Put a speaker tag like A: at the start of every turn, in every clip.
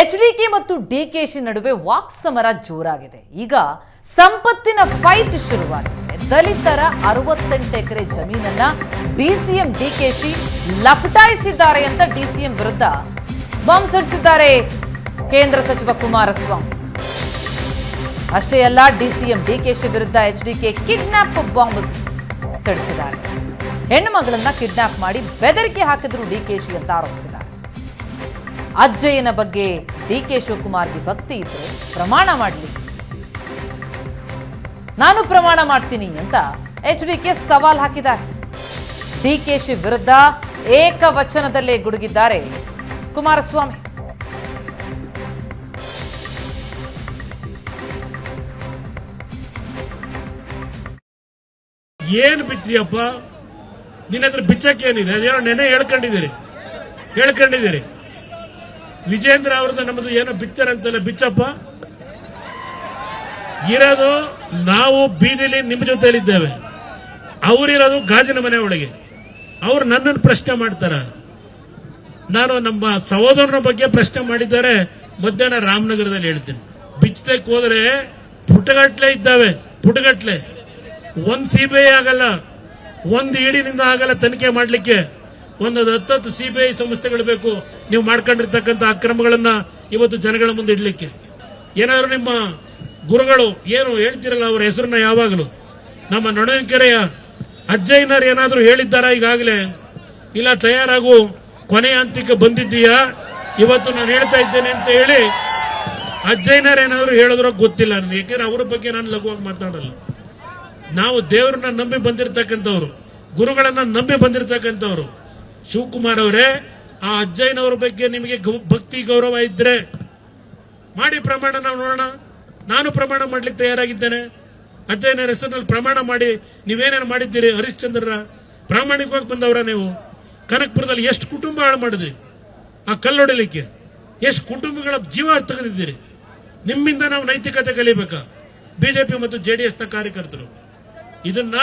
A: H D K ಮತ್ತು D K Shi ನಡುವೆ ವಾಕ್ ಸಮರ ಜೋರಾಗಿದೆ. ಈಗ ಸಂಪತ್ತಿನ ಫೈಟ್ ಶುರುವಾಗಿದೆ. ದಲಿತರ ಅರವತ್ತೆಂಟು ಎಕರೆ ಜಮೀನನ್ನ ಡಿಸಿಎಂ ಡಿಕೆಶಿ ಲಪಟಾಯಿಸಿದ್ದಾರೆ ಅಂತ ಡಿಸಿಎಂ ವಿರುದ್ಧ ಬಾಂಬ್ ಸಡಿಸಿದ್ದಾರೆ ಕೇಂದ್ರ ಸಚಿವ ಕುಮಾರಸ್ವಾಮಿ. ಅಷ್ಟೇ ಅಲ್ಲ, ಡಿಸಿಎಂ ಡಿಕೆಶಿ ವಿರುದ್ಧ H D K kidnap bomb ಸಡಿಸಿದ್ದಾರೆ. ಹೆಣ್ಣು ಮಗಳನ್ನ ಕಿಡ್ನಾಪ್ ಮಾಡಿ ಬೆದರಿಕೆ ಹಾಕಿದ್ರು ಡಿ ಕೆ ಶಿ ಅಂತ ಆರೋಪಿಸಿದ್ದಾರೆ. ಅಜ್ಜಯ್ಯನ ಬಗ್ಗೆ ಡಿ ಕೆ ಶಿವಕುಮಾರ್ಗೆ ಭಕ್ತಿ ಇದ್ರೆ ಪ್ರಮಾಣ ಮಾಡಲಿ. ನಾನು ಪ್ರಮಾಣ ಮಾಡ್ತೀನಿ ಅಂತ ಎಚ್ ಡಿ ಕೆ ಸವಾಲ್ ಹಾಕಿದ್ದಾರೆ. ಡಿ ಕೆ ಶಿ ವಿರುದ್ಧ ಏಕವಚನದಲ್ಲೇ ಗುಡುಗಿದ್ದಾರೆ ಕುಮಾರಸ್ವಾಮಿ.
B: ಏನ್ ಬಿತ್ತಿಯಪ್ಪ ನಿನ್ನ ಹತ್ರ ಬಿಚ್ಚಕ್ಕೆ ಏನಿದೆ ಅದೇನೋ ನೆನೆ ಹೇಳ್ಕೊಂಡಿದ್ದೀರಿ. ಹೇಳ್ಕೊಂಡಿದ್ದೀರಿ. ವಿಜೇಂದ್ರ ಅವ್ರದ್ದು ನಮ್ಮದು ಏನೋ ಬಿತ್ತಾರಂತಲ್ಲ ಬಿಚ್ಚಪ್ಪ? ಇರೋದು ನಾವು ಬೀದಿಲಿ ನಿಮ್ಮ ಜೊತೆಯಲ್ಲಿದ್ದೇವೆ. ಅವರಿರೋದು ಗಾಜಿನ ಮನೆ ಒಳಗೆ. ಅವ್ರು ನನ್ನನ್ನು ಪ್ರಶ್ನೆ ಮಾಡ್ತಾರ. ನಾನು ನಮ್ಮ ಸಹೋದರನ ಬಗ್ಗೆ ಪ್ರಶ್ನೆ ಮಾಡಿದ್ದಾರೆ. ಮಧ್ಯಾಹ್ನ ರಾಮನಗರದಲ್ಲಿ ಹೇಳ್ತೀನಿ. ಬಿಚ್ಚದಕ್ಕೆ ಹೋದ್ರೆ ಪುಟಗಟ್ಲೆ ಇದ್ದಾವೆ, ಪುಟಗಟ್ಲೆ. ಒಂದು ಸಿ ಬಿ ಆಗಲ್ಲ, ಒಂದು ಇಡಿನಿಂದ ಆಗಲ್ಲ ತನಿಖೆ ಮಾಡಲಿಕ್ಕೆ. ಒಂದು ಹತ್ತತ್ತು ಸಿ ಬಿ ಐ ಸಂಸ್ಥೆಗಳು ಬೇಕು. ನೀವು ಮಾಡ್ಕೊಂಡಿರ್ತಕ್ಕಂಥ ಅಕ್ರಮಗಳನ್ನ ಇವತ್ತು ಜನಗಳ ಮುಂದೆ ಇಡಲಿಕ್ಕೆ. ಏನಾದ್ರು ನಿಮ್ಮ ಗುರುಗಳು ಏನು ಹೇಳ್ತಿರಲ್ಲ ಅವರ ಹೆಸರನ್ನ ಯಾವಾಗಲೂ? ನಮ್ಮ ನೊಣಕೆರೆಯ ಅಜ್ಜಯ್ಯನರು ಏನಾದರೂ ಹೇಳಿದ್ದಾರಾ ಈಗಾಗಲೇ? ಇಲ್ಲ ತಯಾರಾಗು ಕೊನೆಯ ಹಂತಕ್ಕೆ ಬಂದಿದ್ದೀಯಾ? ಇವತ್ತು ನಾನು ಹೇಳ್ತಾ ಇದ್ದೇನೆ ಅಂತ ಹೇಳಿ ಅಜ್ಜಯ್ಯನರು ಏನಾದರೂ ಹೇಳಿದ್ರೋ ಗೊತ್ತಿಲ್ಲ ನನಗೆ. ಯಾಕೆಂದ್ರೆ ಅವ್ರ ಬಗ್ಗೆ ನಾನು ಲಘುವಾಗಿ ಮಾತಾಡಲ್ಲ. ನಾವು ದೇವರನ್ನ ನಂಬಿ ಬಂದಿರತಕ್ಕಂಥವ್ರು. ಗುರುಗಳನ್ನ ನಂಬಿ ಬಂದಿರತಕ್ಕಂಥವ್ರು. ಶಿವಕುಮಾರ್ ಅವರೇ, ಆ ಅಜ್ಜಯ್ಯನವ್ರ ಬಗ್ಗೆ ನಿಮಗೆ ಭಕ್ತಿ, ಗೌರವ ಇದ್ರೆ ಮಾಡಿ ಪ್ರಮಾಣ ನಾವು ನೋಡೋಣ. ನಾನು ಪ್ರಮಾಣ ಮಾಡ್ಲಿಕ್ಕೆ ತಯಾರಾಗಿದ್ದೇನೆ. ಅಜ್ಜಯ್ಯನ ಹೆಸರಿನಲ್ಲಿ ಪ್ರಮಾಣ ಮಾಡಿ ನೀವೇನೇನು ಮಾಡಿದ್ದೀರಿ? ಹರಿಶ್ಚಂದ್ರರ ಪ್ರಾಮಾಣಿಕವಾಗಿ ಬಂದವರ ನೀವು. ಕನಕಪುರದಲ್ಲಿ ಎಷ್ಟು ಕುಟುಂಬ ಹಾಳು ಮಾಡಿದ್ರಿ? ಆ ಕಲ್ಲೊಡಲಿಕ್ಕೆ ಎಷ್ಟು ಕುಟುಂಬಗಳ ಜೀವ ತೆಗೆದಿದ್ದೀರಿ? ನಿಮ್ಮಿಂದ ನಾವು ನೈತಿಕತೆ ಕಲಿಬೇಕಾ? ಬಿಜೆಪಿ ಮತ್ತು ಜೆ ಡಿ ಎಸ್ನ ಕಾರ್ಯಕರ್ತರು. ಇದನ್ನ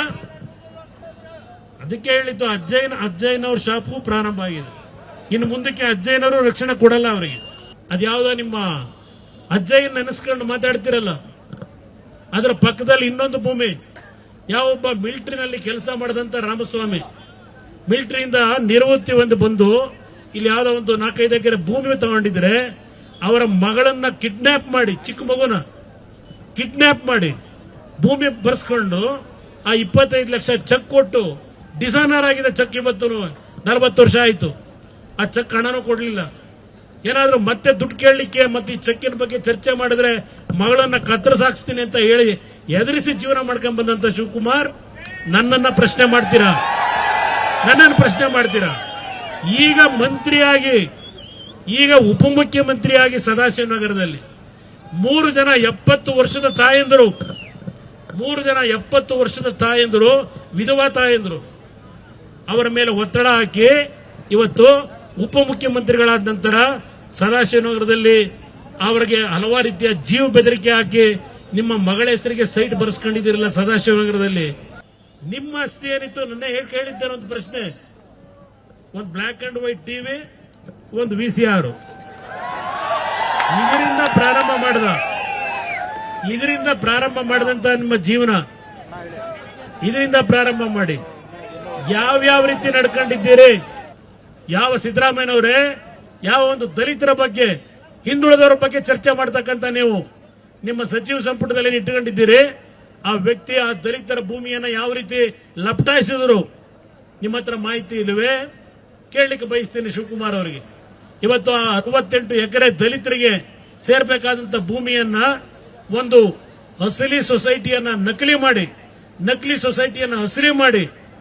B: ಅದಕ್ಕೆ ಹೇಳಿದ್ದು ಅಜ್ಜಯ್ಯನ ಅಜ್ಜಯ್ಯನವ್ರ ಶಾಪು ಪ್ರಾರಂಭ ಆಗಿದೆ. ಇನ್ನು ಮುಂದಕ್ಕೆ ಅಜ್ಜಯ್ಯನವರು ರಕ್ಷಣೆ ಕೊಡಲ್ಲ ಅವರಿಗೆ. ಅದ್ಯಾವುದೋ ನಿಮ್ಮ ಅಜ್ಜಯ್ಯನ ನೆನೆಸ್ಕೊಂಡು ಮಾತಾಡ್ತಿರಲ್ಲ. ಅದರ ಪಕ್ಕದಲ್ಲಿ ಇನ್ನೊಂದು ಭೂಮಿ. ಯಾವೊಬ್ಬ ಮಿಲಿಟರಿನಲ್ಲಿ ಕೆಲಸ ಮಾಡಿದಂತ ರಾಮಸ್ವಾಮಿ. ಮಿಲ್ಟ್ರಿಯಿಂದ ನಿವೃತ್ತಿ ಒಂದು ಬಂದು, ಇಲ್ಲಿ ಯಾವುದೋ ಒಂದು ನಾಲ್ಕೈದು ಎಕರೆ ಭೂಮಿ ತಗೊಂಡಿದ್ರೆ, ಅವರ ಮಗಳನ್ನ ಕಿಡ್ನಾಪ್ ಮಾಡಿ, ಚಿಕ್ಕ ಮಗುನ ಕಿಡ್ನಾಪ್ ಮಾಡಿ ಭೂಮಿ ಬರ್ಸ್ಕೊಂಡು ಆ ಇಪ್ಪತ್ತೈದು ಲಕ್ಷ ಚೆಕ್ ಕೊಟ್ಟು ಡಿಸೈನರ್ ಆಗಿದೆ ಚೆಕ್ ಇವತ್ತು ನಲವತ್ತು ವರ್ಷ ಆಯಿತು. ಆ ಚೆಕ್ ಹಣನೂ ಕೊಡಲಿಲ್ಲ. ಏನಾದರೂ ಮತ್ತೆ ದುಡ್ಡು ಕೇಳಲಿಕ್ಕೆ ಮತ್ತೆ ಈ ಚೆಕ್ಕಿನ ಬಗ್ಗೆ ಚರ್ಚೆ ಮಾಡಿದ್ರೆ ಮಗಳನ್ನ ಕತ್ತರಿಸಾಕ್ಸ್ತೀನಿ ಅಂತ ಹೇಳಿ ಎದುರಿಸಿ ಜೀವನ ಮಾಡ್ಕೊಂಡ್ ಬಂದಂತ ಶಿವಕುಮಾರ್, ನನ್ನನ್ನ ಪ್ರಶ್ನೆ ಮಾಡ್ತೀರಾ? ನನ್ನನ್ನು ಪ್ರಶ್ನೆ ಮಾಡ್ತೀರಾ? ಈಗ ಮಂತ್ರಿಯಾಗಿ, ಈಗ ಉಪಮುಖ್ಯಮಂತ್ರಿಯಾಗಿ ಸದಾಶಿವನಗರದಲ್ಲಿ ಮೂರು ಜನ ಎಪ್ಪತ್ತು ವರ್ಷದ ತಾಯಂದರು. ಮೂರು ಜನ ಎಪ್ಪತ್ತು ವರ್ಷದ ತಾಯಂದರು, ವಿಧವಾ ತಾಯಂದರು. ಅವರ ಮೇಲೆ ಒತ್ತಡ ಹಾಕಿ ಇವತ್ತು ಉಪಮುಖ್ಯಮಂತ್ರಿಗಳಾದ ನಂತರ ಸದಾಶಿವನಗರದಲ್ಲಿ ಅವರಿಗೆ ಹಲವಾರು ರೀತಿಯ ಜೀವ ಬೆದರಿಕೆ ಹಾಕಿ ನಿಮ್ಮ ಮಗಳ ಹೆಸರಿಗೆ ಸೈಟ್ ಬರೆಸ್ಕೊಂಡಿದ್ದೀರಲ್ಲ ಸದಾಶಿವನಗರದಲ್ಲಿ. ನಿಮ್ಮ ಆಸ್ತಿ ಏನಿತ್ತು? ನನ್ನ ಹೇಳಿ ಕೇಳಿದ್ದೇನೆ ಒಂದು ಪ್ರಶ್ನೆ. ಒಂದು ಬ್ಲ್ಯಾಕ್ ಅಂಡ್ ವೈಟ್ ಟಿವಿ ಒಂದು ವಿ ಸಿ ಆರ್ ಇದರಿಂದ ಪ್ರಾರಂಭ ಮಾಡಿದ. ಇದರಿಂದ ಪ್ರಾರಂಭ ಮಾಡಿದಂತ ನಿಮ್ಮ ಜೀವನ. ಇದರಿಂದ ಪ್ರಾರಂಭ ಮಾಡಿ. ಯಾವ್ಯಾವ ರೀತಿ ನಡ್ಕೊಂಡಿದ್ದೀರಿ? ಯಾವ ಸಿದ್ದರಾಮಯ್ಯನವರೇ, ಯಾವ ಒಂದು ದಲಿತರ ಬಗ್ಗೆ, ಹಿಂದುಳಿದವರ ಬಗ್ಗೆ ಚರ್ಚೆ ಮಾಡ್ತಕ್ಕಂಥ ನೀವು, ನಿಮ್ಮ ಸಚಿವ ಸಂಪುಟದಲ್ಲಿ ಇಟ್ಟುಕೊಂಡಿದ್ದೀರಿ. ಆ ವ್ಯಕ್ತಿ, ಆ ದಲಿತರ ಭೂಮಿಯನ್ನು ಯಾವ ರೀತಿ ಲಪಟಾಯಿಸಿದರು ನಿಮ್ಮ ಹತ್ರ ಮಾಹಿತಿ ಇಲ್ಲವೇ? ಕೇಳಲಿಕ್ಕೆ ಬಯಸ್ತೀನಿ ಶಿವಕುಮಾರ್ ಅವರಿಗೆ. ಇವತ್ತು ಆ ಅರವತ್ತೆಂಟು ಎಕರೆ ದಲಿತರಿಗೆ ಸೇರ್ಬೇಕಾದಂಥ ಭೂಮಿಯನ್ನ ಒಂದು ಅಸಲಿ ಸೊಸೈಟಿಯನ್ನ ನಕಲಿ ಮಾಡಿ, ನಕಲಿ ಸೊಸೈಟಿಯನ್ನ ಹಸಿರಿ ಮಾಡಿ